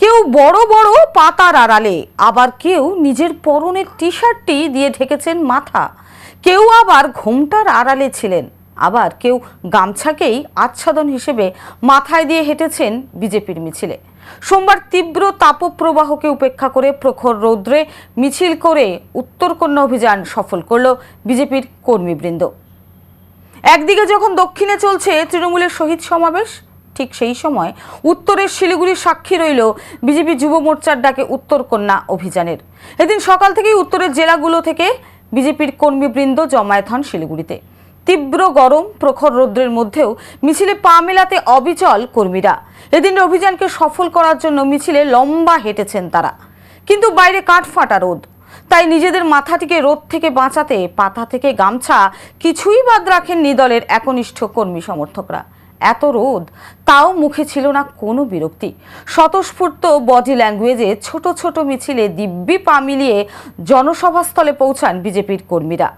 কেউ বড় বড় পাতার আড়ালে, আবার কেউ নিজের পরনের টি শার্টটি দিয়ে ঢেকেছেন মাথা। কেউ আবার ঘোমটার আড়ালে ছিলেন, আবার কেউ গামছাকেই আচ্ছাদন হিসেবে মাথায় দিয়ে হেঁটেছেন বিজেপির মিছিলে। সোমবার তীব্র তাপপ্রবাহকে উপেক্ষা করে প্রখর রৌদ্রে মিছিল করে উত্তরকন্যা অভিযান সফল করল বিজেপির কর্মীবৃন্দ। একদিকে যখন দক্ষিণে চলছে তৃণমূলের শহীদ সমাবেশ ঠিক সেই সময় উত্তরের শিলিগুড়ির সাক্ষী রইল বিজেপি যুব মোর্চার ডাকে উত্তরকন্যা অভিযানের। এদিন সকাল থেকেই উত্তরের জেলাগুলো থেকে বিজেপির কর্মীবৃন্দ জমায়েত হন শিলিগুড়িতে। তীব্র গরম, প্রখর রৌদ্রের মধ্যেও মিছিলে পা মেলাতে অবিচল কর্মীরা। এদিন অভিযানকে সফল করার জন্য মিছিলে লম্বা হেঁটেছেন তারা। কিন্তু বাইরে কাঠ ফাটা রোদ। তাই নিজেদের মাথাটিকে রোদ থেকে বাঁচাতে, পাতা থেকে গামছা কিছুই বাদ রাখেননি দলের একনিষ্ঠ কর্মী সমর্থকরা। এত রোদ, তাও মুখে ছিল না কোনো বিরক্তি। স্বতঃস্ফূর্ত বডি ল্যাঙ্গুয়েজে ছোট ছোট মিছিলে দিব্যি পা মিলিয়ে জনসভাস্থলে পৌঁছান বিজেপির কর্মীরা।